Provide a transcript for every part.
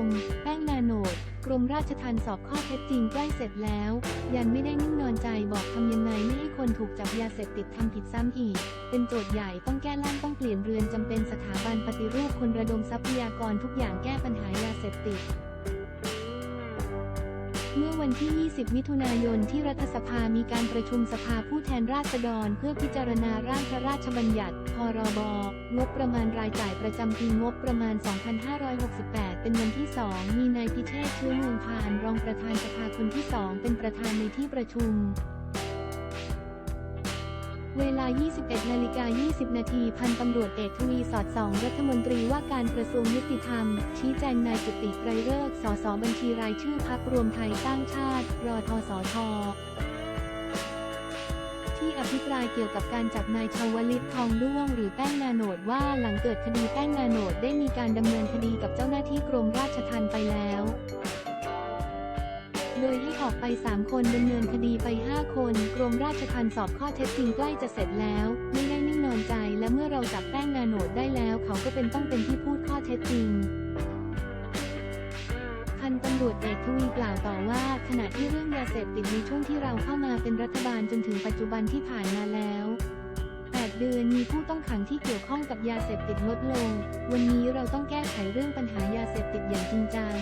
ง แป้งนาโนด กรมราชทัณฑ์สอบข้อเท็จจริงใกล้เสร็จแล้ว ยันไม่ได้นิ่งนอนใจบอกทำยังไงไม่ให้คนถูกจับยาเสพติดทำผิดซ้ำอีก เป็นโจทย์ใหญ่ต้องแก้ล่างต้องเปลี่ยนเรือนจำเป็นสถาบันปฏิรูปคนระดมทรัพยากรทุกอย่างแก้ปัญหายาเสพติด เมื่อวันที่ 20 มิถุนายนที่รัฐสภามีการประชุมสภาผู้แทนราษฎร เพื่อพิจารณาร่างพระราชบัญญัติ พรบ งบประมาณรายจ่ายประจำปีงบประมาณ 2568 เป็นวันที่ 2 มีนายพิเชษเชื้อเมืองพาน รองประธานสภาคนที่ 2 เป็นประธานในที่ประชุม เวลา 21 นาฬิกา 20 นาทีพันตำรวจเอกทวีสอดส่อง รัฐมนตรีว่าการกระทรวงยุติธรรม ชี้แจงนายจุติไกรเลิกษ์สสบัญชีรายชื่อพักรวมไทยสร้างชาติ รอทสทที่อภิปรายเกี่ยวกับการจับนายชาวลิตทองด้วงหรือแป้งนาโนดว่าหลังเกิดคดีแป้งนาโนดได้มีการดำเนินคดีกับเจ้าหน้าที่กรมราชทัณฑ์ไปแล้ว โดยให้ออกไป 3 คนดำเนินคดีไป 5 คน กรมราชทัณฑ์สอบข้อเท็จจริงใกล้จะเสร็จแล้ว ไม่ได้นิ่งนอนใจ และเมื่อเราจับแป้งนาโนดได้แล้ว เขาก็เป็นต้องเป็นที่พูดข้อเท็จจริงพันตำรวจเอกทวีกล่าวต่อว่า ขณะที่เรื่องยาเสพติดในช่วงที่เราเข้ามาเป็นรัฐบาลจนถึงปัจจุบันที่ผ่านมาแล้ว8เดือนมีผู้ต้องขังที่เกี่ยวข้องกับยาเสพติดลดลง วันนี้เราต้องแก้ไขเรื่องปัญหายาเสพติดอย่างจริงจัง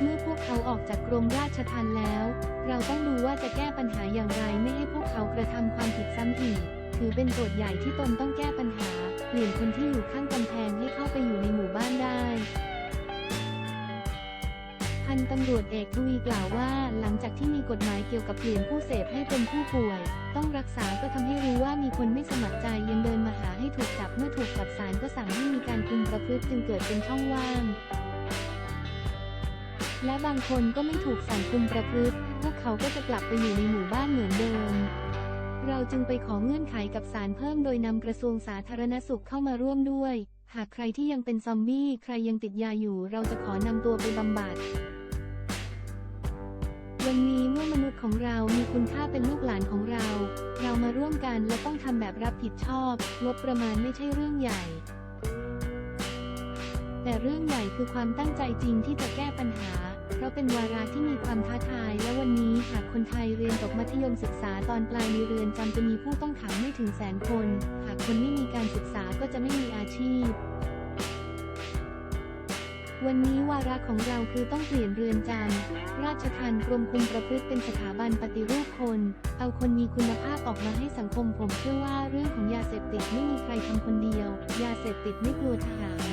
เมื่อพวกเขาออกจากกรมราชทัณฑ์แล้ว เราต้องดูว่าจะแก้ปัญหาอย่างไรไม่ให้พวกเขากระทำความผิดซ้ำอีก ถือเป็นโจทย์ใหญ่ที่ตนต้องแก้ปัญหา เปลี่ยนคนที่อยู่ข้างกำแพงให้เข้าไปอยู่ในหมู่บ้านได้พันตำรวจเอกทวีกล่าวว่า หลังจากที่มีกฎหมายเกี่ยวกับเปลี่ยนผู้เสพให้เป็นผู้ป่วย ต้องรักษาก็ทำให้รู้ว่ามีคนไม่สมัครใจยังเดินมาหาให้ถูกจับเมื่อถูกจับศาลก็สั่งให้มีการคุมประพฤติจึงเกิดเป็นช่องว่าง และบางคนก็ไม่ถูกสั่งคุมประพฤติ พวกเขาก็จะกลับไปอยู่ในหมู่บ้านเหมือนเดิม เราจึงไปขอเงื่อนไขกับศาลเพิ่มโดยนำกระทรวงสาธารณสุขเข้ามาร่วมด้วย หากใครที่ยังเป็นซอมบี้ใครยังติดยาอยู่ เราจะขอนำตัวไปบำบัดวันนี้เมื่อมนุษย์ของเรามีคุณค่าเป็นลูกหลานของเรา เรามาร่วมกันและต้องทำแบบรับผิดชอบงบประมาณไม่ใช่เรื่องใหญ่ แต่เรื่องใหญ่คือความตั้งใจจริงที่จะแก้ปัญหา เพราะเป็นวาระที่มีความท้าทาย และวันนี้หากคนไทยเรียนจบมัธยมศึกษาตอนปลายในเรือนจำจะมีผู้ต้องขังไม่ถึงแสนคน หากคนไม่มีการศึกษาก็จะไม่มีอาชีพวันนี้วาระของเราคือต้องเปลี่ยนเรือนจำ ราชทัณฑ์กรมคุมประพฤติเป็นสถาบันปฏิรูปคน เอาคนมีคุณภาพออกมาให้สังคมผมเชื่อว่าเรื่องของยาเสพติดไม่มีใครทำคนเดียว ยาเสพติดไม่กลัวทหาร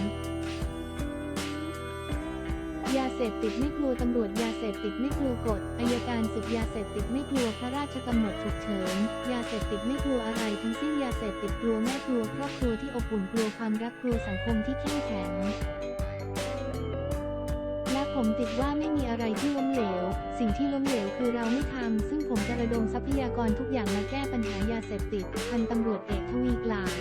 ยาเสพติดไม่กลัวตำรวจยาเสพติดไม่กลัวกฎอายการศึกยาเสพติดไม่กลัวพระราชกำหนดฉุกเฉินยาเสพติดไม่กลัวอะไรทั้งสิ้นยาเสพติดกลัวแม่กลัวครอบครัวที่อบอุ่นกลัวความรักกลัวสังคมที่เข้มแข็งและผมติดว่าไม่มีอะไรที่ล้มเหลว สิ่งที่ล้มเหลวคือเราไม่ทำซึ่งผมจะระดมทรัพยากรทุกอย่างมาแก้ปัญหายาเสพติดพันตำรวจเอกทวีกล่าว